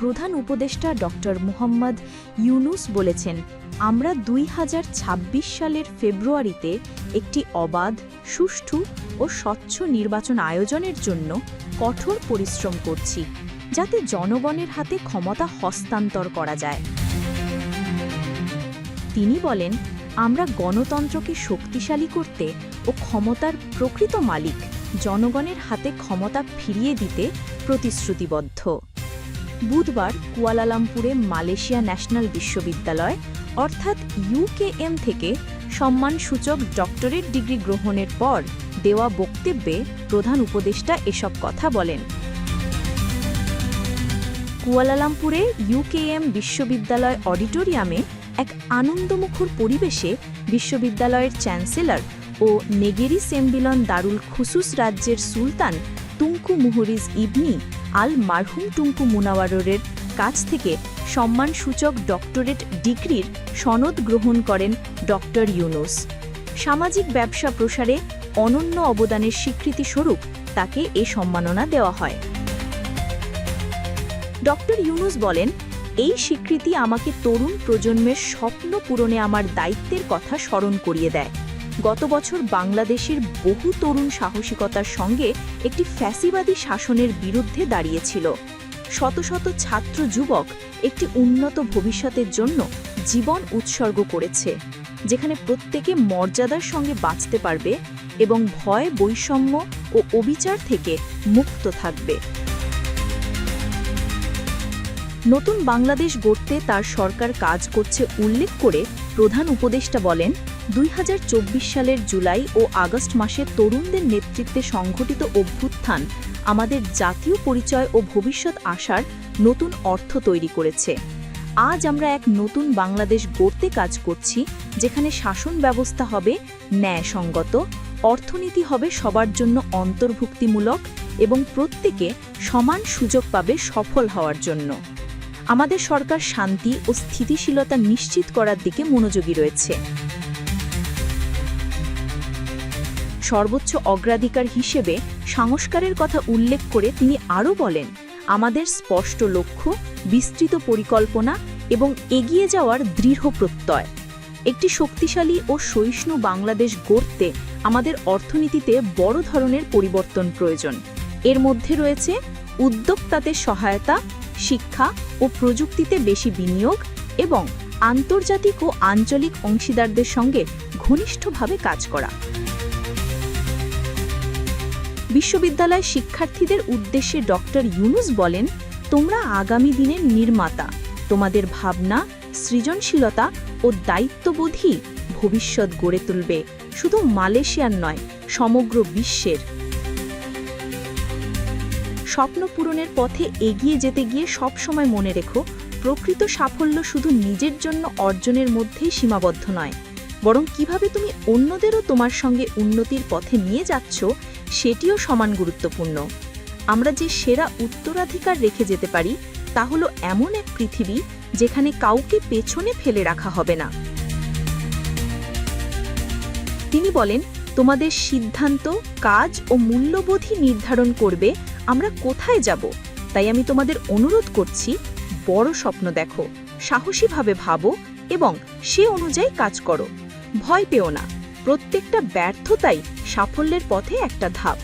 প্রধান উপদেষ্টা ডক্টর মুহাম্মদ ইউনুস বলেছেন, আমরা দুই হাজার ছাব্বিশ সালের ফেব্রুয়ারিতে একটি অবাধ, সুষ্ঠু ও স্বচ্ছ নির্বাচন আয়োজনের জন্য কঠোর পরিশ্রম করছি, যাতে জনগণের হাতে ক্ষমতা হস্তান্তর করা যায়। তিনি বলেন, আমরা গণতন্ত্রকে শক্তিশালী করতে ও ক্ষমতার প্রকৃত মালিক জনগণের হাতে ক্ষমতা ফিরিয়ে দিতে প্রতিশ্রুতিবদ্ধ। বুধবার কুয়ালালামপুরে মালয়েশিয়া ন্যাশনাল বিশ্ববিদ্যালয়, অর্থাৎ ইউকেএম থেকে সম্মানসূচক ডক্টরেট ডিগ্রি গ্রহণের পর দেওয়া বক্তব্যে প্রধান উপদেষ্টা এসব কথা বলেন। কুয়ালালামপুরে ইউকেএম বিশ্ববিদ্যালয় অডিটোরিয়ামে এক আনন্দমুখর পরিবেশে বিশ্ববিদ্যালয়ের চ্যান্সেলর ও নেগেরি সেম্বিলন দারুল খুসুস রাজ্যের সুলতান তুঙ্কু মুহরিজ ইবনি আল মারহুম টুঙ্কু মুনাওয়ারের কাছ থেকে সম্মানসূচক ডক্টরেট ডিগ্রির সনদ গ্রহণ করেন ডক্টর ইউনুস। সামাজিক ব্যবসা প্রসারে অনন্য অবদানের স্বীকৃতিস্বরূপ তাকে এ সম্মাননা দেওয়া হয়। ডক্টর ইউনুস বলেন, এই স্বীকৃতি আমাকে তরুণ প্রজন্মের স্বপ্ন পূরণে আমার দায়িত্বের কথা স্মরণ করিয়ে দেয়। গত বছর বাংলাদেশের বহু তরুণ সাহসিকতার সঙ্গে একটি ফ্যাসিবাদী শাসনের বিরুদ্ধে দাঁড়িয়েছিল। শত শত ছাত্র যুবক একটি উন্নত ভবিষ্যতের জন্য জীবন উৎসর্গ করেছে, যেখানে প্রত্যেকে মর্যাদার সঙ্গে বাঁচতে পারবে এবং ভয়, বৈষম্য ও অবিচার থেকে মুক্ত থাকবে। নতুন বাংলাদেশ গড়তে তার সরকার কাজ করছে উল্লেখ করে প্রধান উপদেষ্টা বলেন দুই হাজার চব্বিশ সালের জুলাই ও আগস্ট মাসে তরুণদের নেতৃত্বে সংঘটিত অভ্যুত্থান আমাদের জাতীয় পরিচয় ও ভবিষ্যৎ আশার নতুন অর্থ তৈরি করেছে। আজ আমরা এক নতুন বাংলাদেশ গড়তে কাজ করছি, যেখানে শাসন ব্যবস্থা হবে ন্যায়সঙ্গত, অর্থনীতি হবে সবার জন্য অন্তর্ভুক্তিমূলক এবং প্রত্যেকে সমান সুযোগ পাবে সফল হওয়ার জন্য। আমাদের সরকার শান্তি ও স্থিতিশীলতা নিশ্চিত করার দিকে মনোযোগী রয়েছে। সর্বোচ্চ অগ্রাধিকার হিসেবে সংস্কারের কথা উল্লেখ করে তিনি আরও বলেন, আমাদের স্পষ্ট লক্ষ্য, বিস্তৃত পরিকল্পনা এবং এগিয়ে যাওয়ার দৃঢ় প্রত্যয়। একটি শক্তিশালী ও সহিষ্ণু বাংলাদেশ গড়তে আমাদের অর্থনীতিতে বড় ধরনের পরিবর্তন প্রয়োজন। এর মধ্যে রয়েছে উদ্যোক্তাদের সহায়তা, শিক্ষা ও প্রযুক্তিতে বেশি বিনিয়োগ এবং আন্তর্জাতিক ও আঞ্চলিক অংশীদারদের সঙ্গে ঘনিষ্ঠভাবে কাজ করা। বিশ্ববিদ্যালয় শিক্ষার্থীদের উদ্দেশ্যে ডক্টর ইউনুস বলেন, তোমরা আগামী দিনের নির্মাতা। তোমাদের ভাবনা, সৃজনশীলতা ও দায়িত্ববোধই ভবিষ্যৎ গড়ে তুলবে। শুধু মালয়েশিয়ার নয়, সমগ্র বিশ্বের। স্বপ্ন পূরণের পথে এগিয়ে যেতে গিয়ে সব সময় মনে রেখো, প্রকৃত সাফল্য শুধু নিজের জন্য অর্জনের মধ্যেই সীমাবদ্ধ নয়। বরং কীভাবে তুমি অন্যদেরও তোমার সঙ্গে উন্নতির পথে নিয়ে যাচ্ছ সেটিও সমান গুরুত্বপূর্ণ। আমরা যে সেরা উত্তরাধিকার রেখে যেতে পারি, তা হলো এমন এক পৃথিবী যেখানে কাউকে পেছনে ফেলে রাখা হবে না। তিনি বলেন, তোমাদের সিদ্ধান্ত, কাজ ও মূল্যবোধই নির্ধারণ করবে আমরা কোথায় যাব। তাই আমি তোমাদের অনুরোধ করছি, বড় স্বপ্ন দেখো, সাহসীভাবে ভাবো এবং সে অনুযায়ী কাজ করো। ভয় পেও না। প্রত্যেকটা ব্যর্থতাই সাফল্যের পথে একটা ধাপ।